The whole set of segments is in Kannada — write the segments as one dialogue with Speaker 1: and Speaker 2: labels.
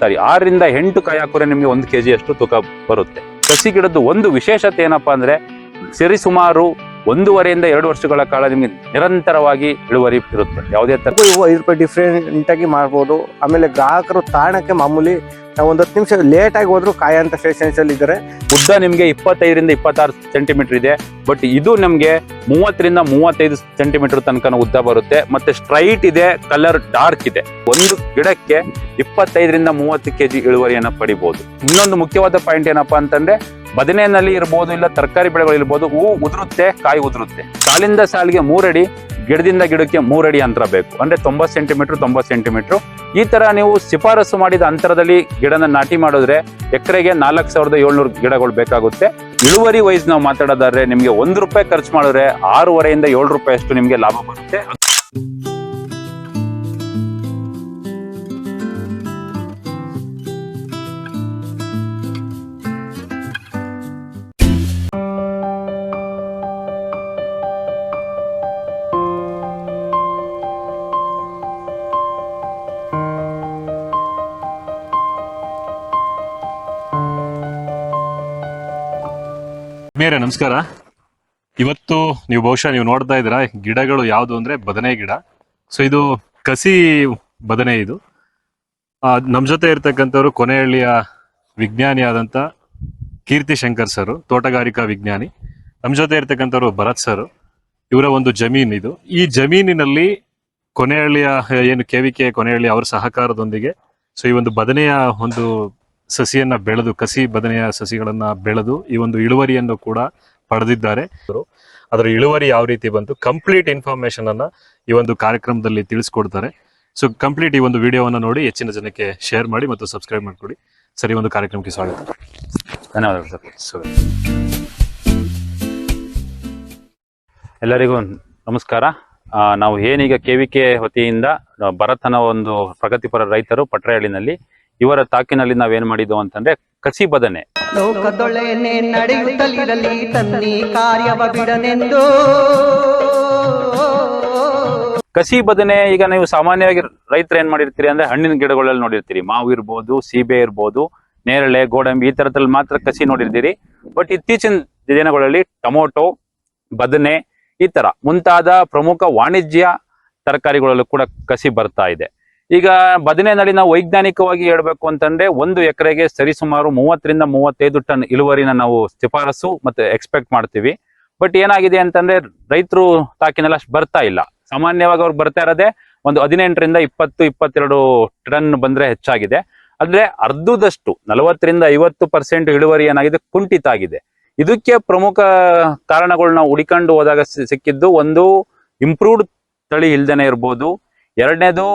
Speaker 1: ಸಾರಿ, ಆರರಿಂದ ಎಂಟು ಕಾಯಿ ಹಾಕಿದ್ರೆ ನಿಮಗೆ ಒಂದು ಕೆ ಅಷ್ಟು ತೂಕ ಬರುತ್ತೆ. ಸಸಿ ಗಿಡದ್ದು ಒಂದು ವಿಶೇಷತೆ ಏನಪ್ಪಾ ಅಂದರೆ, ಸರಿ ಸುಮಾರು ಒಂದೂವರೆಯಿಂದ ಎರಡು ವರ್ಷಗಳ ಕಾಲ ನಿಮಗೆ ನಿರಂತರವಾಗಿ ಇಳುವರಿ ಇರುತ್ತೆ. ಯಾವುದೇ ತರ
Speaker 2: ಇವು ಐದು ರೂಪಾಯಿ ಡಿಫ್ರೆಂಟ್ ಆಗಿ ಮಾಡ್ಬೋದು. ಆಮೇಲೆ ಗ್ರಾಹಕರು ತಾಣಕ್ಕೆ ಮಾಮೂಲಿ ನಾವು ಒಂದು ಹತ್ತು ನಿಮಿಷ ಲೇಟ್ ಆಗಿ ಹೋದ್ರು ಕಾಯಂತ ಫೇಷನ್ಸ್ ಅಲ್ಲಿ ಇದ್ದಾರೆ
Speaker 1: ಉದ್ದ ನಿಮಗೆ ಇಪ್ಪತ್ತೈದರಿಂದ ಇಪ್ಪತ್ತಾರು ಸೆಂಟಿಮೀಟರ್ ಇದೆ. ಬಟ್ ಇದು ನಮಗೆ ಮೂವತ್ತರಿಂದ ಮೂವತ್ತೈದು ಸೆಂಟಿಮೀಟರ್ ತನಕ ಉದ್ದ ಬರುತ್ತೆ. ಮತ್ತೆ ಸ್ಟ್ರೈಟ್ ಇದೆ ಕಲರ್ ಡಾರ್ಕ್ ಇದೆ. ಒಂದು ಗಿಡಕ್ಕೆ ಇಪ್ಪತ್ತೈದರಿಂದ ಮೂವತ್ತು ಕೆಜಿ ಇಳುವರಿಯನ್ನು ಪಡಿಬಹುದು ಇನ್ನೊಂದು ಮುಖ್ಯವಾದ ಪಾಯಿಂಟ್ ಏನಪ್ಪಾ ಅಂತಂದ್ರೆ ಬದನೆಯಲ್ಲಿ ಇರ್ಬೋದು ಇಲ್ಲ ತರಕಾರಿ ಬೆಳೆಗಳು ಇರ್ಬೋದು, ಹೂ ಉದುರುತ್ತೆ, ಕಾಯಿ ಉದುರುತ್ತೆ. ಸಾಲಿಂದ ಸಾಲಿಗೆ ಮೂರಡಿ, ಗಿಡದಿಂದ ಗಿಡಕ್ಕೆ ಮೂರಡಿ ಅಂತರ ಬೇಕು. ಅಂದ್ರೆ ತೊಂಬತ್ತು ಸೆಂಟಿಮೀಟರ್ ತೊಂಬತ್ತು ಸೆಂಟಿಮೀಟರ್ ಈ ತರ ನೀವು ಶಿಫಾರಸು ಮಾಡಿದ ಅಂತರದಲ್ಲಿ ಗಿಡನ ನಾಟಿ ಮಾಡಿದ್ರೆ ಎಕರೆಗೆ ನಾಲ್ಕು ಸಾವಿರದ ಏಳ್ನೂರು ಗಿಡಗಳು ಬೇಕಾಗುತ್ತೆ. ಇಳುವರಿ ವೈಸ್ ನಾವು ಮಾತಾಡೋದಾದ್ರೆ ನಿಮಗೆ ಒಂದು ರೂಪಾಯಿ ಖರ್ಚು ಮಾಡಿದ್ರೆ ಆರೂವರೆಯಿಂದ ಏಳು ರೂಪಾಯಿ ಅಷ್ಟು ನಿಮಗೆ ಲಾಭ ಬರುತ್ತೆ.
Speaker 3: ಮೇರೆ, ನಮಸ್ಕಾರ. ಇವತ್ತು ನೀವು ಬಹುಶಃ ನೀವು ನೋಡ್ತಾ ಇದ್ದೀರಾ, ಗಿಡಗಳು ಯಾವುದು ಅಂದ್ರೆ ಬದನೆ ಗಿಡ. ಸೊ ಇದು ಕಸಿ ಬದನೆ ಇದು. ನಮ್ಮ ನಮ್ ಜೊತೆ ಇರ್ತಕ್ಕಂಥವ್ರು ಕೊನೆಹಳ್ಳಿಯ ವಿಜ್ಞಾನಿ ಆದಂತ ಕೀರ್ತಿ ಶಂಕರ್ ಸರ್, ತೋಟಗಾರಿಕಾ ವಿಜ್ಞಾನಿ. ನಮ್ಮ ಜೊತೆ ಇರ್ತಕ್ಕಂಥವ್ರು ಭರತ್ ಸರ್. ಇವರ ಒಂದು ಜಮೀನ್ ಇದು. ಈ ಜಮೀನಿನಲ್ಲಿ ಕೊನೆಹಳ್ಳಿಯ, ಏನು ಕೆ ವಿ ಕೊನೆಹಳ್ಳಿ ಅವರ ಸಹಕಾರದೊಂದಿಗೆ ಸೊ ಈ ಒಂದು ಬದನೆಯ ಒಂದು ಸಸಿಯನ್ನ ಬೆಳೆದು ಕಸಿ ಬದನೆಯ ಸಸಿಗಳನ್ನ ಬೆಳೆದು ಈ ಒಂದು ಇಳುವರಿಯನ್ನು ಕೂಡ ಪಡೆದಿದ್ದಾರೆ. ಅದರ ಇಳುವರಿ ಯಾವ ರೀತಿ ಬಂತು? ಕಂಪ್ಲೀಟ್ ಇನ್ಫಾರ್ಮೇಶನ್ ಅನ್ನ ಈ ಒಂದು ಕಾರ್ಯಕ್ರಮದಲ್ಲಿ ತಿಳಿಸ್ಕೊಡ್ತಾರೆ. ಸೊ ಕಂಪ್ಲೀಟ್ ಈ ಒಂದು ವಿಡಿಯೋವನ್ನು ನೋಡಿ ಹೆಚ್ಚಿನ ಜನಕ್ಕೆ ಶೇರ್ ಮಾಡಿ ಮತ್ತು ಸಬ್ಸ್ಕ್ರೈಬ್ ಮಾಡಿಕೊಡಿ. ಸರಿ ಒಂದು ಕಾರ್ಯಕ್ರಮಕ್ಕೆ ಸ್ವಾಗತ.
Speaker 1: ಧನ್ಯವಾದಗಳು ಸರ್.
Speaker 3: ಸೊ
Speaker 1: ಎಲ್ಲರಿಗೂ ನಮಸ್ಕಾರ. ನಾವು ಏನೀಗ ಕೆ ವಿ ಕೆ ವತಿಯಿಂದ ಭರತನ ಒಂದು ಪ್ರಗತಿಪರ ರೈತರು ಪಟ್ರಹಳ್ಳಿನಲ್ಲಿ ಇವರ ತಾಕಿನಲ್ಲಿ ನಾವೇನ್ ಮಾಡಿದ್ವು ಅಂತಂದ್ರೆ ಕಸಿ ಬದನೆ.
Speaker 4: ಲೋಕದೊಳೆನೆ ನಡೆಯುತ್ತಲಿರಲಿ ತನ್ನಿ ಕಾರ್ಯವ ಬಿಡನೆಂದು.
Speaker 1: ಕಸಿ ಬದನೆ ಈಗ ನೀವು ಸಾಮಾನ್ಯವಾಗಿ ರೈತರು ಏನ್ ಮಾಡಿರ್ತೀರಿ ಅಂದ್ರೆ ಹಣ್ಣಿನ ಗಿಡಗಳಲ್ಲಿ ನೋಡಿರ್ತೀರಿ. ಮಾವು ಇರ್ಬೋದು ಸೀಬೆ ಇರ್ಬೋದು ನೇರಳೆ ಗೋಡಂಬಿ ಈ ತರದಲ್ಲಿ ಮಾತ್ರ ಕಸಿ ನೋಡಿರ್ತೀರಿ. ಬಟ್ ಇತ್ತೀಚಿನ ದಿನಗಳಲ್ಲಿ ಟೊಮೊಟೊ ಬದನೆ ಈ ತರ ಮುಂತಾದ ಪ್ರಮುಖ ವಾಣಿಜ್ಯ ತರಕಾರಿಗಳಲ್ಲೂ ಕೂಡ ಕಸಿ ಬರ್ತಾ ಇದೆ. ಈಗ ಬದನೆ ನಾವು ವೈಜ್ಞಾನಿಕವಾಗಿ ಹೇಳ್ಬೇಕು ಅಂತಂದ್ರೆ ಒಂದು ಎಕರೆಗೆ ಸರಿಸುಮಾರು ಮೂವತ್ತರಿಂದ ಮೂವತ್ತೈದು ಟನ್ ಇಳುವರಿನ ನಾವು ಶಿಫಾರಸು ಮತ್ತೆ ಎಕ್ಸ್ಪೆಕ್ಟ್ ಮಾಡ್ತೀವಿ. ಬಟ್ ಏನಾಗಿದೆ ಅಂತಂದ್ರೆ ರೈತರು ತಾಕಿನೆಲ್ಲ ಬರ್ತಾ ಇಲ್ಲ. ಸಾಮಾನ್ಯವಾಗಿ ಅವ್ರು ಬರ್ತಾ ಇರೋದೇ ಒಂದು ಹದಿನೆಂಟರಿಂದ ಇಪ್ಪತ್ತು, ಇಪ್ಪತ್ತೆರಡು ಟನ್ ಬಂದ್ರೆ ಹೆಚ್ಚಾಗಿದೆ. ಅಂದ್ರೆ ಅರ್ಧದಷ್ಟು, ನಲವತ್ತರಿಂದ ಐವತ್ತು ಪರ್ಸೆಂಟ್ ಇಳುವರಿ ಏನಾಗಿದೆ ಕುಂಠಿತ ಆಗಿದೆ. ಇದಕ್ಕೆ ಪ್ರಮುಖ ಕಾರಣಗಳು ನಾವು ಹುಡಿಕೊಂಡು ಹೋದಾಗ ಸಿಕ್ಕಿದ್ದು ಒಂದು ಇಂಪ್ರೂವ್ಡ್ ತಳಿ ಇಲ್ದೇನೆ ಇರ್ಬೋದು. ಎರಡನೇದು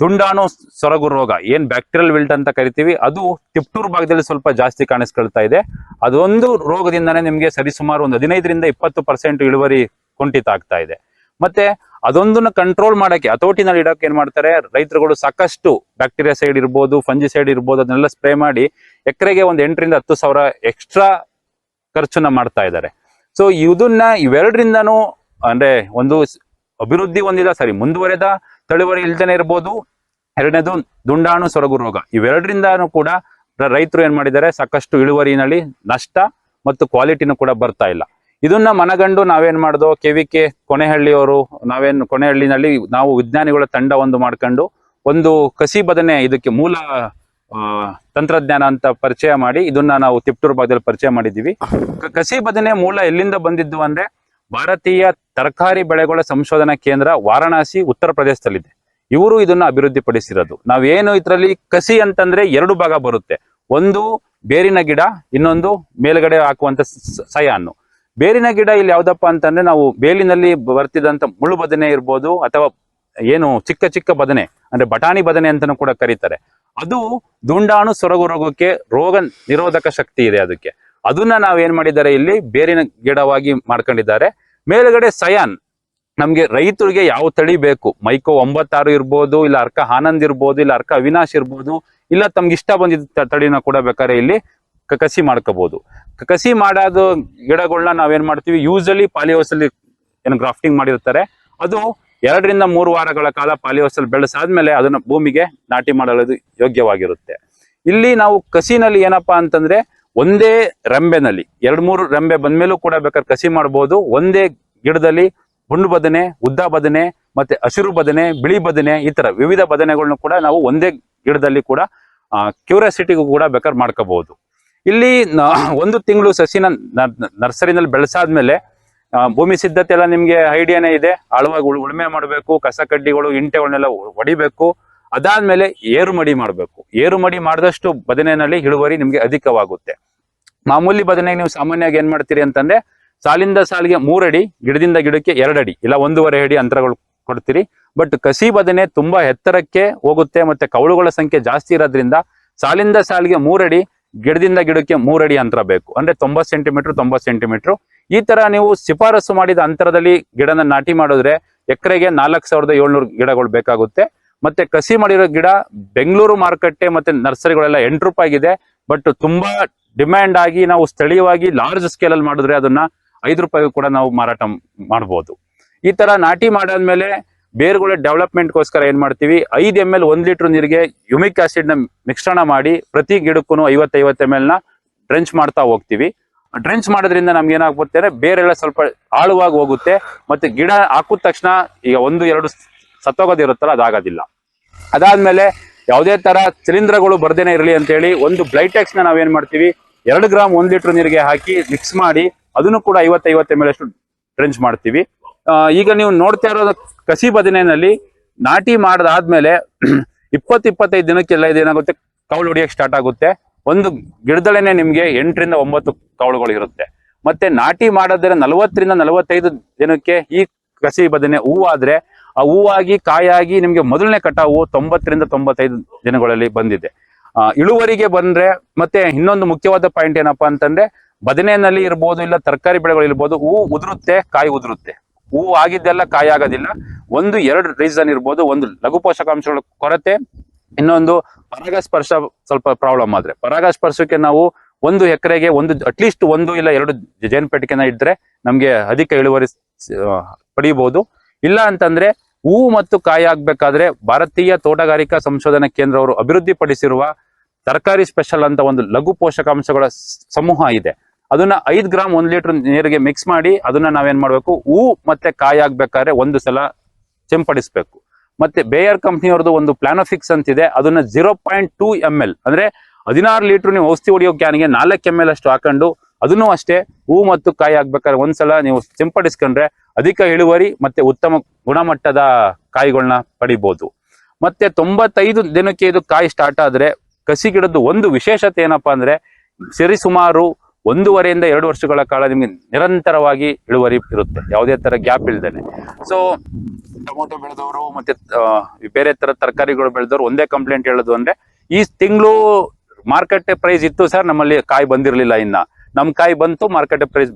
Speaker 1: ದುಂಡಾಣು ಸೊರಗು ರೋಗ ಏನ್ ಬ್ಯಾಕ್ಟೀರಿಯಲ್ ವಿಲ್ಟ್ ಅಂತ ಕರಿತೀವಿ, ಅದು ತಿಪ್ಟೂರ್ ಭಾಗದಲ್ಲಿ ಸ್ವಲ್ಪ ಜಾಸ್ತಿ ಕಾಣಿಸ್ಕೊಳ್ತಾ ಇದೆ. ಅದೊಂದು ರೋಗದಿಂದನೇ ನಿಮ್ಗೆ ಸರಿಸುಮಾರು ಒಂದು ಹದಿನೈದರಿಂದ ಇಪ್ಪತ್ತು ಪರ್ಸೆಂಟ್ ಇಳುವರಿ ಕುಂಠಿತ ಆಗ್ತಾ ಇದೆ. ಮತ್ತೆ ಅದೊಂದನ್ನು ಕಂಟ್ರೋಲ್ ಮಾಡಕ್ಕೆ ಹತೋಟಿನಲ್ಲಿ ಇಡೋಕೆ ಏನ್ ಮಾಡ್ತಾರೆ, ರೈತರುಗಳು ಸಾಕಷ್ಟು ಬ್ಯಾಕ್ಟೀರಿಯಾ ಸೈಡ್ ಇರ್ಬೋದು ಫಂಜಿ ಸೈಡ್ ಇರ್ಬೋದು, ಅದನ್ನೆಲ್ಲ ಸ್ಪ್ರೇ ಮಾಡಿ ಎಕರೆಗೆ ಒಂದು ಎಂಟರಿಂದ ಹತ್ತು ಸಾವಿರ ಎಕ್ಸ್ಟ್ರಾ ಖರ್ಚನ್ನ ಮಾಡ್ತಾ ಇದ್ದಾರೆ. ಸೊ ಇದನ್ನ ಇವೆರಡರಿಂದನೂ ಅಂದ್ರೆ ಒಂದು ಅಭಿವೃದ್ಧಿ ಹೊಂದಿದ ಸರಿ ಮುಂದುವರೆದ ತಳುವರಿ ಇಲ್ದೇನೆ ಇರ್ಬೋದು. ಎರಡನೇದು ದುಂಡಾಣು ಸೊರಗು ರೋಗ. ಇವೆರಡರಿಂದಾನು ಕೂಡ ರೈತರು ಏನ್ ಮಾಡಿದ್ದಾರೆ? ಸಾಕಷ್ಟು ಇಳುವರಿನಲ್ಲಿ ನಷ್ಟ ಮತ್ತು ಕ್ವಾಲಿಟಿನೂ ಕೂಡ ಬರ್ತಾ ಇಲ್ಲ. ಇದನ್ನ ಮನಗಂಡು ನಾವೇನ್ ಮಾಡ್ದೋ, ಕೆ ವಿ ಕೆ ಕೊನೆಹಳ್ಳಿಯವರು ನಾವೇನ್ ಕೊನೆಹಳ್ಳಿನಲ್ಲಿ ನಾವು ವಿಜ್ಞಾನಿಗಳ ತಂಡ ಒಂದು ಮಾಡ್ಕೊಂಡು ಒಂದು ಕಸಿ ಬದನೆ ಇದಕ್ಕೆ ಮೂಲ ತಂತ್ರಜ್ಞಾನ ಅಂತ ಪರಿಚಯ ಮಾಡಿ ಇದನ್ನ ನಾವು ತಿಪ್ಟೂರು ಭಾಗದಲ್ಲಿ ಪರಿಚಯ ಮಾಡಿದ್ದೀವಿ. ಕಸಿ ಬದನೆ ಮೂಲ ಎಲ್ಲಿಂದ ಬಂದಿದ್ದು ಅಂದ್ರೆ ಭಾರತೀಯ ತರಕಾರಿ ಬೆಳೆಗಳ ಸಂಶೋಧನಾ ಕೇಂದ್ರ ವಾರಣಾಸಿ, ಉತ್ತರ ಪ್ರದೇಶದಲ್ಲಿದೆ. ಇವರು ಇದನ್ನ ಅಭಿವೃದ್ಧಿಪಡಿಸಿರೋದು. ನಾವೇನು ಇದರಲ್ಲಿ ಕಸಿ ಅಂತಂದ್ರೆ ಎರಡು ಭಾಗ ಬರುತ್ತೆ. ಒಂದು ಬೇರಿನ ಗಿಡ, ಇನ್ನೊಂದು ಮೇಲ್ಗಡೆ ಹಾಕುವಂತ ಸಯಾನು. ಬೇರಿನ ಗಿಡ ಇಲ್ಲಿ ಯಾವ್ದಪ್ಪ ಅಂತಂದ್ರೆ ನಾವು ಬೇಲಿನಲ್ಲಿ ಬರ್ತಿದಂತ ಮುಳ್ಳು ಬದನೆ ಇರ್ಬೋದು, ಅಥವಾ ಏನು ಚಿಕ್ಕ ಚಿಕ್ಕ ಬದನೆ, ಅಂದ್ರೆ ಬಟಾಣಿ ಬದನೆ ಅಂತಾನೂ ಕೂಡ ಕರೀತಾರೆ. ಅದು ದುಂಡಾಣು ಸೊರಗು ರೋಗಕ್ಕೆ ರೋಗ ನಿರೋಧಕ ಶಕ್ತಿ ಇದೆ ಅದಕ್ಕೆ. ಅದನ್ನ ನಾವೇನ್ ಮಾಡಿದ್ದಾರೆ ಇಲ್ಲಿ, ಬೇರಿನ ಗಿಡವಾಗಿ ಮಾಡ್ಕೊಂಡಿದ್ದಾರೆ. ಮೇಲ್ಗಡೆ ಸಯಾನ್, ನಮ್ಗೆ ರೈತರಿಗೆ ಯಾವ ತಳಿ ಬೇಕು? ಮೈಕೋ ಒಂಬತ್ತಾರು ಇರ್ಬೋದು, ಇಲ್ಲ ಅರ್ಕ ಆನಂದ್ ಇರ್ಬೋದು, ಇಲ್ಲ ಅರ್ಕ ಅವಿನಾಶ್ ಇರ್ಬೋದು, ಇಲ್ಲ ತಮ್ಗೆ ಇಷ್ಟ ಬಂದಿದ್ದ ತಳಿನ ಕೂಡ ಬೇಕಾದ್ರೆ ಇಲ್ಲಿ ಕಸಿ ಮಾಡ್ಕೋಬಹುದು ಕಸಿ ಮಾಡೋದು ಗಿಡಗಳನ್ನ ನಾವೇನ್ ಮಾಡ್ತೀವಿ? ಯೂಸಲಿ ಪಾಲಿಹೌಸ್ ಅಲ್ಲಿ ಏನು ಗ್ರಾಫ್ಟಿಂಗ್ ಮಾಡಿರ್ತಾರೆ. ಅದು ಎರಡರಿಂದ ಮೂರು ವಾರಗಳ ಕಾಲ ಪಾಲಿಹೌಸಲ್ಲಿ ಬೆಳೆಸಾದ್ಮೇಲೆ ಅದನ್ನ ಭೂಮಿಗೆ ನಾಟಿ ಮಾಡಲು ಯೋಗ್ಯವಾಗಿರುತ್ತೆ. ಇಲ್ಲಿ ನಾವು ಕಸಿನಲ್ಲಿ ಏನಪ್ಪಾ ಅಂತಂದ್ರೆ ಒಂದೇ ರಂಬೆನಲ್ಲಿ, ಎರಡು ಮೂರು ರೆಂಬೆ ಬಂದ್ಮೇಲೂ ಕೂಡ ಬೇಕಾದ್ರೆ ಕಸಿ ಮಾಡ್ಬೋದು. ಒಂದೇ ಗಿಡದಲ್ಲಿ ಹುಣ್ಣು ಬದನೆ, ಉದ್ದ ಬದನೆ ಮತ್ತೆ ಹಸಿರು ಬದನೆ, ಬಿಳಿ ಬದನೆ ಈ ತರ ವಿವಿಧ ಬದನೆಗಳನ್ನು ಕೂಡ ನಾವು ಒಂದೇ ಗಿಡದಲ್ಲಿ ಕೂಡ ಕ್ಯೂರಿಯಾಸಿಟಿಗೂ ಕೂಡ ಬೇಕಾದ್ರೆ ಮಾಡ್ಕೋಬಹುದು. ಇಲ್ಲಿ ಒಂದು ತಿಂಗಳು ಸಸಿನ ನರ್ಸರಿನಲ್ಲಿ ಬೆಳೆಸಾದ್ಮೇಲೆ ಭೂಮಿ ಸಿದ್ಧತೆ ಎಲ್ಲ ನಿಮ್ಗೆ ಐಡಿಯಾನೇ ಇದೆ. ಆಳವಾಗಿ ಉಳ್- ಉಳುಮೆ ಮಾಡಬೇಕು, ಕಸ ಕಡ್ಡಿಗಳು ಇಂಟೆಗಳನ್ನೆಲ್ಲ ಹೊಡಿಬೇಕು ಅದಾದ್ಮೇಲೆ ಏರು ಮಡಿ ಮಾಡಬೇಕು. ಏರು ಮಡಿ ಮಾಡಿದಷ್ಟು ಬದನೆಯಲ್ಲಿ ಇಳುವರಿ ನಿಮ್ಗೆ ಅಧಿಕವಾಗುತ್ತೆ. ಮಾಮೂಲಿ ಬದನೆಗೆ ನೀವು ಸಾಮಾನ್ಯವಾಗಿ ಏನ್ ಮಾಡ್ತೀರಿ ಅಂತಂದ್ರೆ ಸಾಲಿಂದ ಸಾಲಿಗೆ ಮೂರಡಿ, ಗಿಡದಿಂದ ಗಿಡಕ್ಕೆ ಎರಡಡಿ, ಇಲ್ಲ ಒಂದೂವರೆ ಅಡಿ ಅಂತರಗಳು ಕೊಡ್ತೀರಿ. ಬಟ್ ಕಸಿ ಬದನೆ ತುಂಬಾ ಎತ್ತರಕ್ಕೆ ಹೋಗುತ್ತೆ ಮತ್ತೆ ಕವಳುಗಳ ಸಂಖ್ಯೆ ಜಾಸ್ತಿ ಇರೋದ್ರಿಂದ ಸಾಲಿಂದ ಸಾಲಿಗೆ ಮೂರಡಿ, ಗಿಡದಿಂದ ಗಿಡಕ್ಕೆ ಮೂರಡಿ ಅಂತರ ಬೇಕು. ಅಂದ್ರೆ ತೊಂಬತ್ ಸೆಂಟಿಮೀಟರ್ ತೊಂಬತ್ ಸೆಂಟಿಮೀಟರ್. ಈ ತರ ನೀವು ಶಿಫಾರಸು ಮಾಡಿದ ಅಂತರದಲ್ಲಿ ಗಿಡನ ನಾಟಿ ಮಾಡಿದ್ರೆ ಎಕರೆಗೆ ನಾಲ್ಕು ಸಾವಿರದ ಏಳ್ನೂರು ಗಿಡಗಳು ಬೇಕಾಗುತ್ತೆ. ಮತ್ತೆ ಕಸಿ ಮಾಡಿರೋ ಗಿಡ ಬೆಂಗಳೂರು ಮಾರುಕಟ್ಟೆ ಮತ್ತೆ ನರ್ಸರಿಗಳೆಲ್ಲ ಎಂಟು ರೂಪಾಯಿ ಆಗಿದೆ. ಬಟ್ ತುಂಬಾ ಡಿಮ್ಯಾಂಡ್ ಆಗಿ ನಾವು ಸ್ಥಳೀಯವಾಗಿ ಲಾರ್ಜ್ ಸ್ಕೇಲ್ ಅಲ್ಲಿ ಮಾಡಿದ್ರೆ ಅದನ್ನ ಐದು ರೂಪಾಯಿಗೂ ಕೂಡ ನಾವು ಮಾರಾಟ ಮಾಡಬಹುದು ಈ ತರ ನಾಟಿ ಮಾಡಾದ್ಮೇಲೆ ಬೇರುಗಳ ಡೆವಲಪ್ಮೆಂಟ್ಗೋಸ್ಕರ ಏನ್ ಮಾಡ್ತೀವಿ? ಐದು ಎಂ ಎಲ್ ಒಂದ್ ಲೀಟರ್ ನೀರಿಗೆ ಯುಮಿಕ್ ಆಸಿಡ್ನ ಮಿಶ್ರಣ ಮಾಡಿ ಪ್ರತಿ ಗಿಡಕ್ಕೂ ಐವತ್ತೈವತ್ತು ಎಂ ಎಲ್ನ ಡ್ರೆಂಚ್ ಮಾಡ್ತಾ ಹೋಗ್ತೀವಿ. ಡ್ರೆಂಚ್ ಮಾಡೋದ್ರಿಂದ ನಮ್ಗೆ ಏನಾಗುತ್ತೆ ಅಂದ್ರೆ ಬೇರೆಲ್ಲ ಸ್ವಲ್ಪ ಆಳುವಾಗಿ ಹೋಗುತ್ತೆ. ಮತ್ತೆ ಗಿಡ ಹಾಕಿದ ತಕ್ಷಣ ಈಗ ಒಂದು, ಎರಡು ಸತ್ತೋಗೋದಿರುತ್ತಲ್ಲ ಅದಾಗೋದಿಲ್ಲ. ಅದಾದ್ಮೇಲೆ ಯಾವುದೇ ತರ ಶಿಲೀಂಧ್ರಗಳು ಬರ್ದೇನೆ ಇರಲಿ ಅಂತ ಹೇಳಿ ಒಂದು ಬ್ಲೈಟೆಕ್ಸ್ನ ನಾವೇನ್ ಮಾಡ್ತೀವಿ, ಎರಡು ಗ್ರಾಮ್ ಒಂದ್ ಲೀಟರ್ ನೀರಿಗೆ ಹಾಕಿ ಮಿಕ್ಸ್ ಮಾಡಿ ಅದನ್ನು ಕೂಡ ಐವತ್ತೈವತ್ತ ಮೇಲೆ ಅಷ್ಟು ಡ್ರೆಂಚ್ ಮಾಡ್ತೀವಿ. ಈಗ ನೀವು ನೋಡ್ತಾ ಇರೋ ಕಸಿ ಬದನೆನಲ್ಲಿ ನಾಟಿ ಮಾಡದಾದ್ಮೇಲೆ ಇಪ್ಪತ್ತು ಇಪ್ಪತ್ತೈದು ದಿನಕ್ಕೆಲ್ಲ ಇದೇನಾಗುತ್ತೆ ಕೌಳು ಹೊಡಿಯಕ್ಕೆ ಸ್ಟಾರ್ಟ್ ಆಗುತ್ತೆ. ಒಂದು ಗಿಡದಲ್ಲೇನೆ ನಿಮ್ಗೆ ಎಂಟರಿಂದ ಒಂಬತ್ತು ಕೌಳುಗಳು ಇರುತ್ತೆ. ಮತ್ತೆ ನಾಟಿ ಮಾಡಿದ್ರೆ ನಲವತ್ತರಿಂದ ನಲವತ್ತೈದು ದಿನಕ್ಕೆ ಈ ಕಸಿ ಬದನೆ ಹೂವಾದ್ರೆ ಆ ಹೂವಾಗಿ, ಕಾಯಾಗಿ ನಿಮಗೆ ಮೊದಲನೇ ಕಟಾವು ತೊಂಬತ್ತರಿಂದ ತೊಂಬತ್ತೈದು ದಿನಗಳಲ್ಲಿ ಬಂದಿದೆ. ಇಳುವರಿಗೆ ಬಂದ್ರೆ ಮತ್ತೆ ಇನ್ನೊಂದು ಮುಖ್ಯವಾದ ಪಾಯಿಂಟ್ ಏನಪ್ಪಾ ಅಂತಂದ್ರೆ ಬದನೆಯಲ್ಲಿ ಇರ್ಬೋದು ಇಲ್ಲ ತರಕಾರಿ ಬೆಳೆಗಳು ಇರ್ಬೋದು, ಹೂ ಉದುರುತ್ತೆ, ಕಾಯಿ ಉದುರುತ್ತೆ. ಹೂ ಆಗಿದ್ದೆಲ್ಲ ಕಾಯಿ ಆಗೋದಿಲ್ಲ. ಒಂದು, ಎರಡು ರೀಸನ್ ಇರ್ಬೋದು. ಒಂದು ಲಘು ಪೋಷಕಾಂಶಗಳ ಕೊರತೆ, ಇನ್ನೊಂದು ಪರಾಗಸ್ಪರ್ಶ ಸ್ವಲ್ಪ ಪ್ರಾಬ್ಲಮ್ ಆದ್ರೆ. ಪರಾಗಸ್ಪರ್ಶಕ್ಕೆ ನಾವು ಒಂದು ಎಕರೆಗೆ ಒಂದು ಅಟ್ಲೀಸ್ಟ್ ಒಂದು ಇಲ್ಲ ಎರಡು ಜೇನುಪೆಟ್ಟಿಗೆನ ಇದ್ರೆ ನಮಗೆ ಅಧಿಕ ಇಳುವರಿ ಪಡಿಬಹುದು ಇಲ್ಲ ಅಂತಂದ್ರೆ ಹೂವು ಮತ್ತು ಕಾಯಿ ಆಗ್ಬೇಕಾದ್ರೆ ಭಾರತೀಯ ತೋಟಗಾರಿಕಾ ಸಂಶೋಧನಾ ಕೇಂದ್ರ ಅವರು ಅಭಿವೃದ್ಧಿಪಡಿಸಿರುವ ತರಕಾರಿ ಸ್ಪೆಷಲ್ ಅಂತ ಒಂದು ಲಘು ಪೋಷಕಾಂಶಗಳ ಸಮೂಹ ಇದೆ. ಅದನ್ನ ಐದು ಗ್ರಾಮ್ ಒಂದ್ ಲೀಟರ್ ನೀರಿಗೆ ಮಿಕ್ಸ್ ಮಾಡಿ ಅದನ್ನ ನಾವೇನ್ ಮಾಡ್ಬೇಕು? ಹೂ ಮತ್ತೆ ಕಾಯಿ ಆಗ್ಬೇಕಾದ್ರೆ ಒಂದು ಸಲ ಸಿಂಪಡಿಸ್ಬೇಕು. ಮತ್ತೆ ಬೇಯರ್ ಕಂಪ್ನಿಯವ್ರದ್ದು ಒಂದು ಪ್ಲಾನೋಫಿಕ್ಸ್ ಅಂತಿದೆ. ಅದನ್ನ zero point two M L ಅಂದ್ರೆ ಹದಿನಾರು ಲೀಟರ್ ನೀವು ಔಷಧಿ ಹೊಡಿಯೋ ಕ್ಯಾನ್ಗೆ ನಾಲ್ಕು ಎಂ ಎಲ್ ಅಷ್ಟು ಹಾಕೊಂಡು ಅದನ್ನು ಅಷ್ಟೇ ಹೂ ಮತ್ತು ಕಾಯಿ ಆಗ್ಬೇಕಾದ್ರೆ ಒಂದ್ಸಲ ನೀವು ಸಿಂಪಡಿಸ್ಕೊಂಡ್ರೆ ಅಧಿಕ ಇಳುವರಿ ಮತ್ತೆ ಉತ್ತಮ ಗುಣಮಟ್ಟದ ಕಾಯಿಗಳನ್ನ ಪಡಿಬಹುದು ಮತ್ತೆ ತೊಂಬತ್ತೈದು ದಿನಕ್ಕೆ ಇದು ಕಾಯಿ ಸ್ಟಾರ್ಟ್ ಆದ್ರೆ ಕಸಿ ಗಿಡದ್ದು ಒಂದು ವಿಶೇಷತೆ ಏನಪ್ಪಾ ಅಂದ್ರೆ ಸರಿಸುಮಾರು ಒಂದೂವರೆಯಿಂದ ಎರಡು ವರ್ಷಗಳ ಕಾಲ ನಿಮಗೆ ನಿರಂತರವಾಗಿ ಇಳುವರಿ ಇರುತ್ತೆ. ಯಾವುದೇ ತರ ಗ್ಯಾಪ್ ಇಲ್ದೇನೆ. ಸೊ ಟೊಮೊಟೊ ಬೆಳೆದವರು ಮತ್ತೆ ಬೇರೆ ತರ ತರಕಾರಿಗಳು ಬೆಳೆದವರು ಒಂದೇ ಕಂಪ್ಲೇಂಟ್ ಹೇಳೋದು ಅಂದ್ರೆ ಈ ತಿಂಗಳು ಮಾರ್ಕೆಟ್ ಪ್ರೈಸ್ ಇತ್ತು ಸರ್ ನಮ್ಮಲ್ಲಿ ಕಾಯಿ ಬಂದಿರಲಿಲ್ಲ ಇನ್ನ. ನಮ್ ಕಾಯಿ ಬಂತು ಮಾರ್ಕೆಟ್ ಪ್ರೈಸ್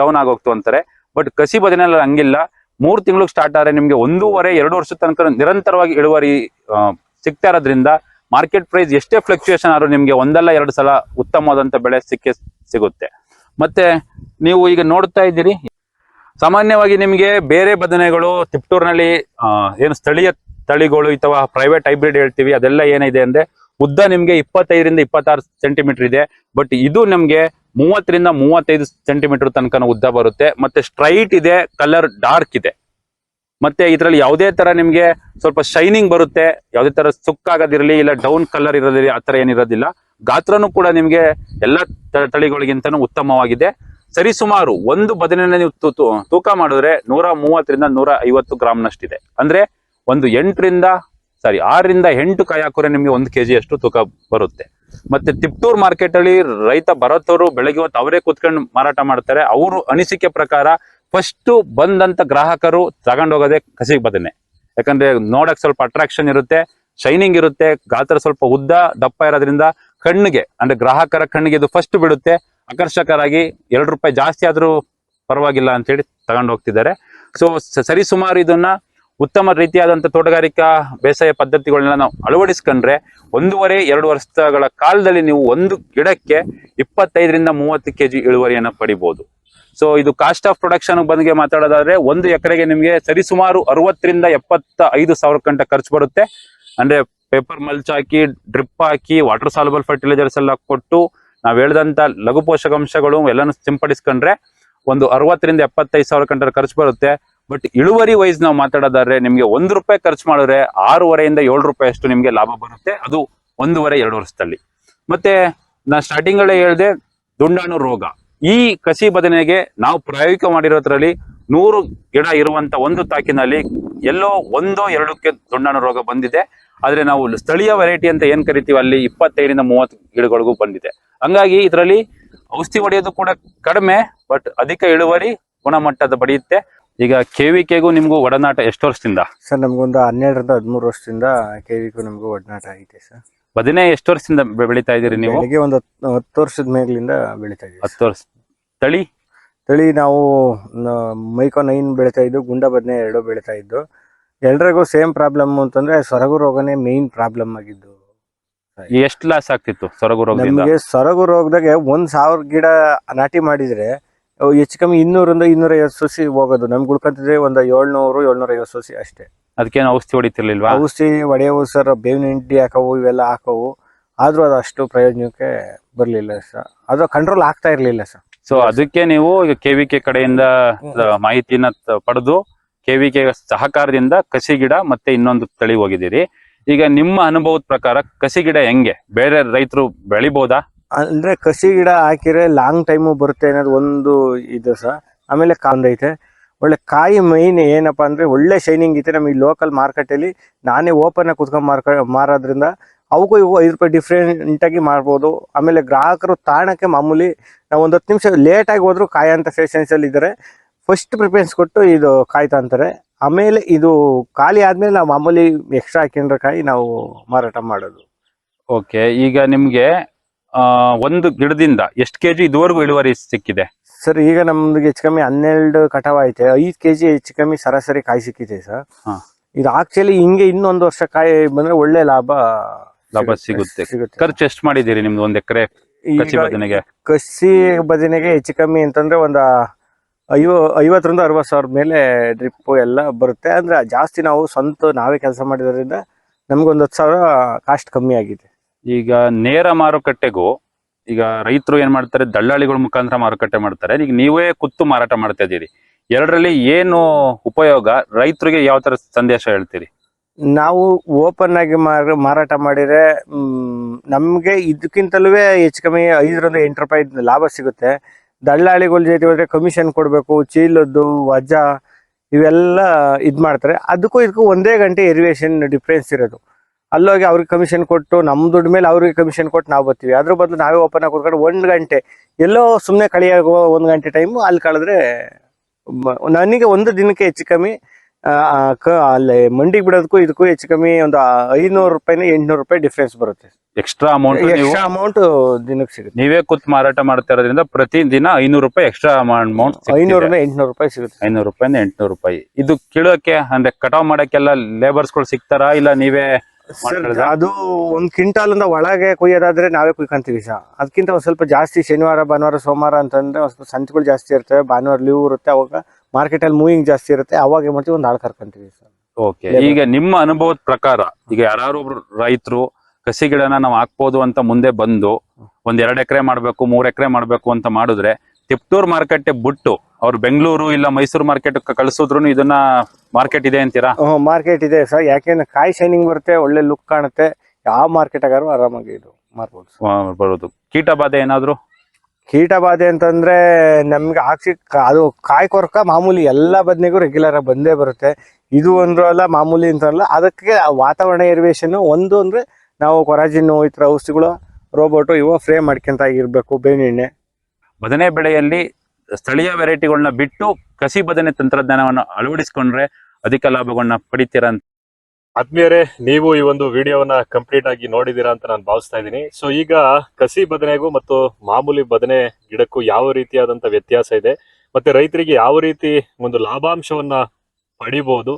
Speaker 1: ಡೌನ್ ಆಗೋಗ್ತು ಅಂತಾರೆ. ಬಟ್ ಕಸಿ ಬದನೆಲ್ಲ ಹಂಗಿಲ್ಲ. ಮೂರು ತಿಂಗಳು ಸ್ಟಾರ್ಟ್ ಆದರೆ ನಿಮ್ಗೆ ಒಂದೂವರೆ, ಎರಡು ವರ್ಷದ ತನಕ ನಿರಂತರವಾಗಿ ಇಳುವರಿ ಸಿಗ್ತಾ ಇರೋದ್ರಿಂದ ಮಾರ್ಕೆಟ್ ಪ್ರೈಸ್ ಎಷ್ಟೇ ಫ್ಲಕ್ಚುಯೇಷನ್ ಆದ್ರೂ ನಿಮ್ಗೆ ಒಂದಲ್ಲ ಎರಡು ಸಲ ಉತ್ತಮವಾದಂತ ಬೆಳೆ ಸಿಕ್ಕೇ ಸಿಗುತ್ತೆ. ಮತ್ತೆ ನೀವು ಈಗ ನೋಡ್ತಾ ಇದ್ದೀರಿ, ಸಾಮಾನ್ಯವಾಗಿ ನಿಮ್ಗೆ ಬೇರೆ ಬದನೆಗಳು ತಿಪ್ಟೂರ್ನಲ್ಲಿ ಏನು ಸ್ಥಳೀಯ ತಳಿಗಳು ಅಥವಾ ಪ್ರೈವೇಟ್ ಹೈಬ್ರಿಡ್ ಹೇಳ್ತೀವಿ, ಅದೆಲ್ಲ ಏನಿದೆ ಅಂದ್ರೆ ಉದ್ದ ನಿಮ್ಗೆ ಇಪ್ಪತ್ತೈದರಿಂದ ಇಪ್ಪತ್ತಾರು ಸೆಂಟಿಮೀಟರ್ ಇದೆ. ಬಟ್ ಇದು ನಿಮ್ಗೆ ಮೂವತ್ತರಿಂದ ಮೂವತ್ತೈದು ಸೆಂಟಿಮೀಟರ್ ತನಕ ಉದ್ದ ಬರುತ್ತೆ. ಮತ್ತೆ ಸ್ಟ್ರೈಟ್ ಇದೆ ಕಲರ್ ಡಾರ್ಕ್ ಇದೆ. ಮತ್ತೆ ಇದರಲ್ಲಿ ಯಾವುದೇ ತರ ನಿಮಗೆ ಸ್ವಲ್ಪ ಶೈನಿಂಗ್ ಬರುತ್ತೆ. ಯಾವುದೇ ತರ ಸುಕ್ಕಾಗೋದಿರಲಿ ಇಲ್ಲ ಡೌನ್ ಕಲರ್ ಇರೋದಿರಲಿ, ಆ ತರ ಏನಿರೋದಿಲ್ಲ ಗಾತ್ರನೂ ಕೂಡ ನಿಮಗೆ ಎಲ್ಲ ತ- ತಳಿಗಳಿಗಿಂತನೂ ಉತ್ತಮವಾಗಿದೆ. ಸರಿಸುಮಾರು ಒಂದು ಬದನೆನ ನೀವು ತೂಕ ಮಾಡಿದ್ರೆ ನೂರ ಮೂವತ್ತರಿಂದ ನೂರ ಐವತ್ತು ಗ್ರಾಮ್ನಷ್ಟಿದೆ. ಅಂದ್ರೆ ಒಂದು ಎಂಟರಿಂದ ಸಾರಿ ಆರರಿಂದ ಎಂಟು ಕಾಯಿ ನಿಮಗೆ ನಿಮ್ಗೆ ಒಂದು ಕೆಜಿ ಅಷ್ಟು ತೂಕ ಬರುತ್ತೆ. ಮತ್ತೆ ತಿಪ್ಟೂರ್ ಮಾರ್ಕೆಟ್ ಅಲ್ಲಿ ರೈತ ಬರತ್ತವರು ಬೆಳಗ್ಗೆ ಹೊತ್ತು ಅವರೇ ಕುತ್ಕೊಂಡು ಮಾರಾಟ ಮಾಡ್ತಾರೆ. ಅವರು ಅನಿಸಿಕೆ ಪ್ರಕಾರ ಫಸ್ಟ್ ಬಂದಂತ ಗ್ರಾಹಕರು ತಗೊಂಡೋಗೋದೇ ಕಸಿಗೆ ಬದನೆ. ಯಾಕಂದ್ರೆ ನೋಡಕ್ ಸ್ವಲ್ಪ ಅಟ್ರಾಕ್ಷನ್ ಇರುತ್ತೆ ಶೈನಿಂಗ್ ಇರುತ್ತೆ, ಗಾತ್ರ ಸ್ವಲ್ಪ ಉದ್ದ, ದಪ್ಪ ಇರೋದ್ರಿಂದ ಕಣ್ಣಿಗೆ, ಅಂದ್ರೆ ಗ್ರಾಹಕರ ಕಣ್ಣಿಗೆ ಇದು ಫಸ್ಟ್ ಬಿಡುತ್ತೆ. ಆಕರ್ಷಕರಾಗಿ ಎರಡು ರೂಪಾಯಿ ಜಾಸ್ತಿ ಆದ್ರೂ ಪರವಾಗಿಲ್ಲ ಅಂತ ಹೇಳಿ ತಗೊಂಡು ಹೋಗ್ತಿದ್ದಾರೆ. ಸೊ, ಸರಿ ಸುಮಾರು ಇದನ್ನ ಉತ್ತಮ ರೀತಿಯಾದಂಥ ತೋಟಗಾರಿಕಾ ಬೇಸಾಯ ಪದ್ಧತಿಗಳನ್ನ ನಾವು ಅಳವಡಿಸ್ಕೊಂಡ್ರೆ ಒಂದೂವರೆ, ಎರಡು ವರ್ಷಗಳ ಕಾಲದಲ್ಲಿ ನೀವು ಒಂದು ಗಿಡಕ್ಕೆ ಇಪ್ಪತ್ತೈದರಿಂದ ಮೂವತ್ತು ಕೆಜಿ ಇಳುವರಿಯನ್ನು ಪಡಿಬೋದು. ಸೊ ಇದು ಕಾಸ್ಟ್ ಆಫ್ ಪ್ರೊಡಕ್ಷನ್ ಬಂದಿಗೆ ಮಾತಾಡೋದಾದ್ರೆ ಒಂದು ಎಕರೆಗೆ ನಿಮಗೆ ಸರಿಸುಮಾರು ಅರವತ್ತರಿಂದ ಎಪ್ಪತ್ತ ಐದು ಸಾವಿರ ಗಂಟೆ ಖರ್ಚು ಬರುತ್ತೆ. ಅಂದ್ರೆ ಪೇಪರ್ ಮಲ್ಚ್ ಹಾಕಿ ಡ್ರಿಪ್ ಹಾಕಿ ವಾಟರ್ ಸಾಲಬಲ್ ಫರ್ಟಿಲೈಸರ್ಸ್ ಎಲ್ಲ ಕೊಟ್ಟು ನಾವು ಹೇಳಿದಂತ ಲಘು ಪೋಷಕಾಂಶಗಳು ಎಲ್ಲನೂ ಸಿಂಪಡಿಸ್ಕೊಂಡ್ರೆ ಒಂದು ಅರವತ್ತರಿಂದ ಎಪ್ಪತ್ತೈದು ಸಾವಿರ ಗಂಟೆ ಖರ್ಚು ಬರುತ್ತೆ. ಬಟ್ ಇಳುವರಿ ವೈಸ್ ನಾವು ಮಾತಾಡೋದಾದ್ರೆ ನಿಮಗೆ ಒಂದು ರೂಪಾಯಿ ಖರ್ಚು ಮಾಡಿದ್ರೆ ಆರೂವರೆಯಿಂದ ಏಳು ರೂಪಾಯಿ ಅಷ್ಟು ನಿಮಗೆ ಲಾಭ ಬರುತ್ತೆ. ಅದು ಒಂದೂವರೆ, ಎರಡು ವರ್ಷದಲ್ಲಿ. ಮತ್ತೆ ನಾ ಸ್ಟಾರ್ಟಿಂಗ್ ಅಲ್ಲೇ ಹೇಳ್ದೆ, ದುಂಡಾಣು ರೋಗ. ಈ ಕಸಿ ಬದನೆಗೆ ನಾವು ಪ್ರಾಯೋಗಿಕ ಮಾಡಿರೋದ್ರಲ್ಲಿ ನೂರು ಗಿಡ ಇರುವಂತ ಒಂದು ತಾಕಿನಲ್ಲಿ ಎಲ್ಲೋ ಒಂದೋ ಎರಡಕ್ಕೆ ದುಂಡಾಣು ರೋಗ ಬಂದಿದೆ. ಆದ್ರೆ ನಾವು ಸ್ಥಳೀಯ ವೆರೈಟಿ ಅಂತ ಏನ್ ಕರಿತೀವಿ, ಅಲ್ಲಿ ಇಪ್ಪತ್ತೈದರಿಂದ ಮೂವತ್ತು ಗಿಡಗಳಿಗೂ ಬಂದಿದೆ. ಹಂಗಾಗಿ ಇದರಲ್ಲಿ ಔಷಧಿ ಹೊಡೆಯೋದು ಕೂಡ ಕಡಿಮೆ ಬಟ್ ಅಧಿಕ ಇಳುವರಿ ಗುಣಮಟ್ಟದ ಪಡೆಯುತ್ತೆ ಈಗ ಕೆವಿಕೆಗೂ ನಿಮ್ಗೂ ಒಡನಾಟ ಎಷ್ಟು ವರ್ಷದಿಂದ?
Speaker 2: ಸರ್ ನಮ್ಗೊಂದು ಹನ್ನೆರಡರಿಂದ ಹದಿಮೂರು ವರ್ಷದಿಂದ ಕೆ ವಿಗೂ ನಮಗೂ ಒಡನಾಟ ಐತೆ ಸರ್.
Speaker 1: ಬದನೆ ಎಷ್ಟು ವರ್ಷದಿಂದ ಬೆ- ಬೆಳಿತಾ ಇದ್ದೀರಿ ನೀವು?
Speaker 2: ಬೆಳಿಗ್ಗೆ ಒಂದು ಹತ್ತು ಹತ್ತು ವರ್ಷದ ಮೇಲಿಂದ ಬೆಳಿತಾ ಇದ್ದೀವಿ
Speaker 1: ಹತ್ತು ವರ್ಷ. ತಳಿ?
Speaker 2: ತಳಿ ನಾವು ನ- ಮೈಕೋ ನೈನ್ ಬೆಳಿತಾ ಇದ್ದು ಗುಂಡ ಬದನೆ ಎರಡು ಬೆಳಿತಾ ಇದ್ದು. ಎಲ್ರಿಗೂ ಸೇಮ್ ಪ್ರಾಬ್ಲಮ್ ಅಂತಂದ್ರೆ ಸೊರಗು ರೋಗನೇ ಮೇನ್ ಪ್ರಾಬ್ಲಮ್ ಆಗಿದ್ದು
Speaker 1: ಎಷ್ಟು ಲಾಸ್ ಆಗ್ತಿತ್ತು ಸೊರಗು ರೋಗದಿಂದ?
Speaker 2: ನಮಗೆ ಸೊರಗು ರೋಗದಾಗೆ ಒಂದ್ ಸಾವಿರ ಗಿಡ ನಾಟಿ ಮಾಡಿದ್ರೆ ಹೆಚ್ಚು ಕಮ್ಮಿ ಇನ್ನೂರಿಂದ ಇನ್ನೂರ ಐವತ್ತು ಸಸಿ ಹೋಗೋದು. ನಮ್ಗೆ ಉಳ್ಕೊಂತಿದ್ರೆ ಒಂದು ಏಳ್ನೂರು ಏಳ್ನೂರ ಐವತ್ತು ಸಸಿ ಅಷ್ಟೇ.
Speaker 1: ಅದಕ್ಕೇನು ಔಷಧಿ ಹೊಡಿತಿರ್ಲಿಲ್ವಾ?
Speaker 2: ಔಷಧಿ ಹೊಡೆಯವು ಸರ್ ಬೇವಿನ ಹಿಂಡಿ ಹಾಕವು ಇವೆಲ್ಲ ಹಾಕವು. ಆದ್ರೂ ಅದು ಅಷ್ಟು ಪ್ರಯೋಜನಕ್ಕೆ ಬರಲಿಲ್ಲ ಸರ್. ಅದು ಕಂಟ್ರೋಲ್ ಆಗ್ತಾ ಇರಲಿಲ್ಲ ಸರ್.
Speaker 1: ಸೊ ಅದಕ್ಕೆ ನೀವು ಈಗ ಕೆವಿಕೆ ಕಡೆಯಿಂದ ಮಾಹಿತಿನ ಪಡೆದು ಕೆವಿಕೆ ಸಹಕಾರದಿಂದ ಕಸಿ ಗಿಡ ಮತ್ತೆ ಇನ್ನೊಂದು ತಳಿ ಹೋಗಿದ್ದೀರಿ. ಈಗ ನಿಮ್ಮ ಅನುಭವದ ಪ್ರಕಾರ ಕಸಿ ಗಿಡ ಹೆಂಗೆ? ಬೇರೆ ರೈತರು ಬೆಳಿಬೋದಾ?
Speaker 2: ಅಂದ್ರೆ ಕಸಿ ಗಿಡ ಹಾಕಿದ್ರೆ ಲಾಂಗ್ ಟೈಮು ಬರುತ್ತೆ ಅನ್ನೋದು ಒಂದು ಇದು ಸಹ ಆಮೇಲೆ ಕಾಂದೈತೆ ಒಳ್ಳೆ ಕಾಯಿ ಮೈನ್ ಏನಪ್ಪಾ ಅಂದ್ರೆ ಒಳ್ಳೆ ಶೈನಿಂಗ್ ಐತೆ ನಮಗೆ ಲೋಕಲ್ ಮಾರ್ಕೆಟಲ್ಲಿ ನಾನೇ ಓಪನ್ ಆಗಿ ಕುತ್ಕೊಂಡು ಮಾರ್ಕ, ಮಾರೋದ್ರಿಂದ ಅವಕ್ಕೂ ಇವು ಐದು ರೂಪಾಯಿ ಡಿಫ್ರೆಂಟಾಗಿ ಮಾಡ್ಬೋದು. ಆಮೇಲೆ ಗ್ರಾಹಕರು ತಾಣಕ್ಕೆ ಮಾಮೂಲಿ ನಾವು ಒಂದು ಹತ್ತು ನಿಮಿಷ ಲೇಟಾಗಿ ಹೋದ್ರು ಕಾಯಂತ ಪೇಷನ್ಸ್ ಅಲ್ಲಿ ಇದ್ದಾರೆ ಫಸ್ಟ್ ಪ್ರಿಫರೆನ್ಸ್ ಕೊಟ್ಟು ಇದು ಕಾಯ್ತಾ ಅಂತಾರೆ. ಆಮೇಲೆ ಇದು ಖಾಲಿ ಆದಮೇಲೆ ನಾವು ಮಾಮೂಲಿ ಎಕ್ಸ್ಟ್ರಾ ಹಾಕಿದ್ರೆ ಕಾಯಿ ನಾವು ಮಾರಾಟ ಮಾಡೋದು.
Speaker 1: ಓಕೆ ಈಗ ನಿಮ್ಗೆ ಒಂದು ಗಿಡದಿಂದ ಎಷ್ಟು ಕೆಜಿ ಇದುವರೆಗೂ ಇಳುವರಿ ಸಿಕ್ಕಿದೆ?
Speaker 2: ಸರ್ ಈಗ ನಮ್ದು ಹೆಚ್ಚು ಕಮ್ಮಿ ಹನ್ನೆರಡು ಕಟಾವ ಐತೆ ಐದು ಕೆಜಿ ಹೆಚ್ಚು ಕಮ್ಮಿ ಸರಾಸರಿ ಕಾಯಿ ಸಿಕ್ಕಿದೆ ಸರ್. ಇದು ಆಕ್ಚುಲಿ ಹಿಂಗೆ ಇನ್ನೊಂದು ವರ್ಷ ಕಾಯಿ ಬಂದ್ರೆ ಒಳ್ಳೆ ಲಾಭ
Speaker 1: ಲಾಭ ಸಿಗುತ್ತೆ ಖರ್ಚು ಎಷ್ಟು ಮಾಡಿದ್ದೀರಿ ನಿಮ್ದು ಒಂದ್ ಎಕರೆ ಕಸಿ ಬದನೆಗೆ?
Speaker 2: ಹೆಚ್ಚು ಕಮ್ಮಿ ಅಂತಂದ್ರೆ ಒಂದು ಐವ ಐವತ್ತರಿಂದ ಅರವತ್ತು ಸಾವಿರ ಮೇಲೆ ಡ್ರಿಪ್ ಎಲ್ಲ ಬರುತ್ತೆ. ಅಂದ್ರೆ ಜಾಸ್ತಿ ನಾವು ಸ್ವಂತ ನಾವೇ ಕೆಲಸ ಮಾಡಿದ್ರಿಂದ ನಮ್ಗೊಂದ್ ಹತ್ತು ಸಾವಿರ ಕಾಸ್ಟ್ ಕಮ್ಮಿ ಆಗಿದೆ.
Speaker 1: ಈಗ ನೇರ ಮಾರುಕಟ್ಟೆಗೂ ಈಗ ರೈತರು ಏನ್ ಮಾಡ್ತಾರೆ ದಳ್ಳಾಳಿಗಳ ಮುಖಾಂತರ ಮಾರುಕಟ್ಟೆ ಮಾಡ್ತಾರೆ. ಈಗ ನೀವೇ ಕುತ್ತು ಮಾರಾಟ ಮಾಡ್ತಾ ಇದ್ದೀರಿ. ಎರಡರಲ್ಲಿ ಏನು ಉಪಯೋಗ? ರೈತರಿಗೆ ಯಾವ ತರ ಸಂದೇಶ ಹೇಳ್ತೀರಿ?
Speaker 2: ನಾವು ಓಪನ್ ಆಗಿ ಮಾರ, ಮಾರಾಟ ಮಾಡಿದ್ರೆ ನಮಗೆ ನಮ್ಗೆ ಇದಕ್ಕಿಂತಲೂ ಹೆಚ್ಚು ಕಮ್ಮಿ ಐದರಿಂದ ಎಂಟು ರೂಪಾಯಿ ಲಾಭ ಸಿಗುತ್ತೆ. ದಳ್ಳಾಳಿಗಳ ಜೊತೆ ಹೋದ್ರೆ ಕಮಿಷನ್ ಕೊಡಬೇಕು, ಚೀಲದ್ದು, ವಜಾ ಇವೆಲ್ಲ ಇದು ಮಾಡ್ತಾರೆ. ಅದಕ್ಕೂ ಇದಕ್ಕೂ ಒಂದೇ ಗಂಟೆ ಎರಿವೇಷನ್ ಡಿಫ್ರೆನ್ಸ್ ಇರೋದು. ಅಲ್ಲೋಗಿ ಅವ್ರಿಗೆ ಕಮಿಷನ್ ಕೊಟ್ಟು ನಮ್ಮ ದುಡ್ಡು ಮೇಲೆ ಅವ್ರಿಗೆ ಕಮಿಷನ್ ಕೊಟ್ಟು ನಾವು ಬರ್ತೀವಿ. ಅದ್ರ ಬದಲು ನಾವೇ ಓಪನ್ ಆಗಿ ಕೂತ್ಕೊಂಡು ಒಂದು ಗಂಟೆ ಎಲ್ಲೋ ಸುಮ್ಮನೆ ಕಳಿಯಾಗುವ ಒಂದು ಗಂಟೆ ಟೈಮು ಅಲ್ಲಿ ಕಳೆದ್ರೆ ನನಗೆ ಒಂದು ದಿನಕ್ಕೆ ಹೆಚ್ಚು ಕಮ್ಮಿ ಅಲ್ಲಿ ಮಂಡಿಗೆ ಬಿಡೋದಕ್ಕೂ ಇದಕ್ಕೂ ಹೆಚ್ಚು ಕಮ್ಮಿ ಒಂದು ಐನೂರು ರೂಪಾಯಿನ ಎಂಟ್ನೂರು ರೂಪಾಯಿ ಡಿಫ್ರೆನ್ಸ್ ಬರುತ್ತೆ.
Speaker 1: ಎಕ್ಸ್ಟ್ರಾ ಅಮೌಂಟ್
Speaker 2: ಎಕ್ಸ್ಟ್ರಾ ಅಮೌಂಟ್ ದಿನಕ್ಕೆ ಸಿಗುತ್ತೆ.
Speaker 1: ನೀವೇ ಕೂತ್ ಮಾರಾಟ ಮಾಡ್ತಾ ಇರೋದ್ರಿಂದ ಪ್ರತಿ ದಿನ ಐನೂರು ರೂಪಾಯಿ ಎಕ್ಸ್ಟ್ರಾ ಅಮೌಂಟ್
Speaker 2: ಐನೂರಿಂದ ಎಂಟ್ನೂರು ರೂಪಾಯಿ ಸಿಗುತ್ತೆ.
Speaker 1: ಐನೂರು ರೂಪಾಯಿಂದ ಎಂಟ್ನೂರು ರೂಪಾಯಿ. ಇದು ಕೇಳೋಕೆ ಅಂದ್ರೆ ಕಟಾವ್ ಮಾಡಕ್ಕೆಲ್ಲ ಲೇಬರ್ಸ್ಗಳು ಸಿಗ್ತಾರಾ? ಇಲ್ಲ ನೀವೇ
Speaker 2: ಸರ್, ಅದು ಒಂದ್ ಕ್ವಿಂಟಾಲ್ ಇಂದ ಒಳಗೆ ಕುಯ್ಯೋದಾದ್ರೆ ನಾವೇ ಕುಯ್ಕೊಂತೀವಿ ಸರ್. ಅದಕ್ಕಿಂತ ಒಂದ್ ಸ್ವಲ್ಪ ಜಾಸ್ತಿ ಶನಿವಾರ ಭಾನುವಾರ ಸೋಮವಾರ ಅಂತಂದ್ರೆ ಒಂದ್ ಸ್ವಲ್ಪ ಸಂತೆಗಳು ಜಾಸ್ತಿ ಇರ್ತವೆ. ಭಾನುವಾರ ಲೀವ್ ಇರುತ್ತೆ ಅವಾಗ ಮಾರ್ಕೆಟ್ ಅಲ್ಲಿ ಮೂವಿಂಗ್ ಜಾಸ್ತಿ ಇರುತ್ತೆ. ಅವಾಗ ಏನ್ ಮಾಡ್ತೀವಿ ಒಂದ್ ಆಳ್ ಕರ್ಕೊಂತೀವಿ ಸರ್.
Speaker 1: ಓಕೆ. ಈಗ ನಿಮ್ಮ ಅನುಭವದ ಪ್ರಕಾರ ಈಗ ಯಾರು ರೈತರು ಕಸಿ ಗಿಡನ ನಾವು ಹಾಕ್ಬೋದು ಅಂತ ಮುಂದೆ ಬಂದು ಒಂದ್ ಎರಡ್ ಎಕರೆ ಮಾಡ್ಬೇಕು ಮೂರ್ ಎಕರೆ ಮಾಡ್ಬೇಕು ಅಂತ ಮಾಡಿದ್ರೆ ತಿಪ್ಟೂರ್ ಮಾರ್ಕೆಟ್ ಬಿಟ್ಟು ಅವ್ರು ಬೆಂಗಳೂರು ಇಲ್ಲ ಮೈಸೂರು ಮಾರ್ಕೆಟ್ ಕಳ್ಸಿದ್ರು ಇದನ್ನ ಮಾರ್ಕೆಟ್ ಇದೆ ಅಂತೀರಾ?
Speaker 2: ಮಾರ್ಕೆಟ್ ಇದೆ ಸರ್. ಯಾಕೆಂದ್ರೆ ಕಾಯಿ ಶೈನಿಂಗ್ ಬರುತ್ತೆ ಒಳ್ಳೆ ಲುಕ್ ಕಾಣುತ್ತೆ. ಯಾವ ಮಾರ್ಕೆಟ್ ಆಗಾರು ಆರಾಮಾಗಿ ಇದು ಮಾರ್ಬೋದು.
Speaker 1: ಬರೋದು. ಕೀಟ ಬಾಧೆ ಏನಾದ್ರು?
Speaker 2: ಕೀಟ ಬಾಧೆ ಅಂತಂದ್ರೆ ನಮ್ಗೆ ಆಕ್ಸಿ ಅದು ಕಾಯಿ ಕೊರಕ ಮಾಮೂಲಿ ಎಲ್ಲ ಬದನೆಗೂ ರೆಗ್ಯುಲರ್ ಆಗಿ ಬಂದೇ ಬರುತ್ತೆ. ಇದು ಅಂದ್ರೂ ಅಲ್ಲ ಮಾಮೂಲಿ ಅಂತಲ್ಲ ಅದಕ್ಕೆ ಆ ವಾತಾವರಣ ಏರಿವೇಶನ್ ಒಂದು ಅಂದ್ರೆ ನಾವು ಕೊರಾಜಿನ್ ಈ ಥರ ಔಷಧಿಗಳು ರೋಬೋಟು ಇವ ಫ್ರೇ ಮಾಡ್ಕೊಂತ ಇರಬೇಕು ಬೇವಿನ ಎಣ್ಣೆ
Speaker 1: ಬದನೆ ಬೆಳೆಯಲ್ಲಿ ಸ್ಥಳೀಯ ವೆರೈಟಿಗಳನ್ನ ಬಿಟ್ಟು ಕಸಿ ಬದನೆ ತಂತ್ರಜ್ಞಾನವನ್ನು ಅಳವಡಿಸಿಕೊಂಡ್ರೆ ಅಧಿಕ ಲಾಭಗಳನ್ನ ಪಡಿತೀರಾ ಅಂತ.
Speaker 3: ಆತ್ಮೀಯರೇ, ನೀವು ಈ ಒಂದು ವಿಡಿಯೋವನ್ನ ಕಂಪ್ಲೀಟ್ ಆಗಿ ನೋಡಿದೀರಾ ಅಂತ ನಾನು ಭಾವಿಸ್ತಾ ಇದ್ದೀನಿ. ಸೊ, ಈಗ ಕಸಿ ಬದನೆಗೂ ಮತ್ತು ಮಾಮೂಲಿ ಬದನೆ ಗಿಡಕ್ಕೂ ಯಾವ ರೀತಿಯಾದಂತ ವ್ಯತ್ಯಾಸ ಇದೆ, ಮತ್ತೆ ರೈತರಿಗೆ ಯಾವ ರೀತಿ ಒಂದು ಲಾಭಾಂಶವನ್ನ ಪಡಿಬಹುದು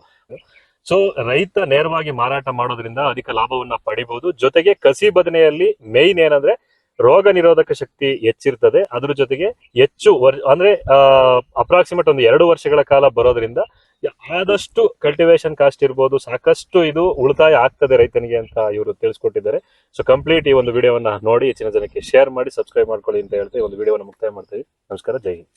Speaker 3: ಸೊ, ರೈತ ನೇರವಾಗಿ ಮಾರಾಟ ಮಾಡೋದ್ರಿಂದ ಅಧಿಕ ಲಾಭವನ್ನ ಪಡಿಬಹುದು ಜೊತೆಗೆ ಕಸಿ ಬದನೆಯಲ್ಲಿ ಮೇಯ್ನ್ ಏನಂದ್ರೆ ರೋಗ ನಿರೋಧಕ ಶಕ್ತಿ ಹೆಚ್ಚಿರ್ತದೆ. ಅದ್ರ ಜೊತೆಗೆ ಹೆಚ್ಚು ವರ್, ಅಂದ್ರೆ ಅಪ್ರಾಕ್ಸಿಮೇಟ್ ಒಂದು ಎರಡು ವರ್ಷಗಳ ಕಾಲ ಬರೋದ್ರಿಂದ ಆದಷ್ಟು ಕಲ್ಟಿವೇಶನ್ ಕಾಸ್ಟ್ ಇರ್ಬೋದು, ಸಾಕಷ್ಟು ಇದು ಉಳಿತಾಯ ಆಗ್ತದೆ ರೈತನಿಗೆ ಅಂತ ಇವರು ತಿಳಿಸ್ಕೊಟ್ಟಿದ್ದಾರೆ. ಸೊ ಕಂಪ್ಲೀಟ್ ಈ ಒಂದು ವಿಡಿಯೋವನ್ನ ನೋಡಿ, ಹೆಚ್ಚಿನ ಜನಕ್ಕೆ ಶೇರ್ ಮಾಡಿ ಸಬ್ಸ್ಕ್ರೈಬ್ ಮಾಡ್ಕೊಳ್ಳಿ ಅಂತ ಹೇಳ್ತಾ ಈ ಒಂದು ವಿಡಿಯೋವನ್ನು ಮುಕ್ತಾಯ ಮಾಡ್ತೀವಿ ನಮಸ್ಕಾರ, ಜೈ ಹಿಂದ್.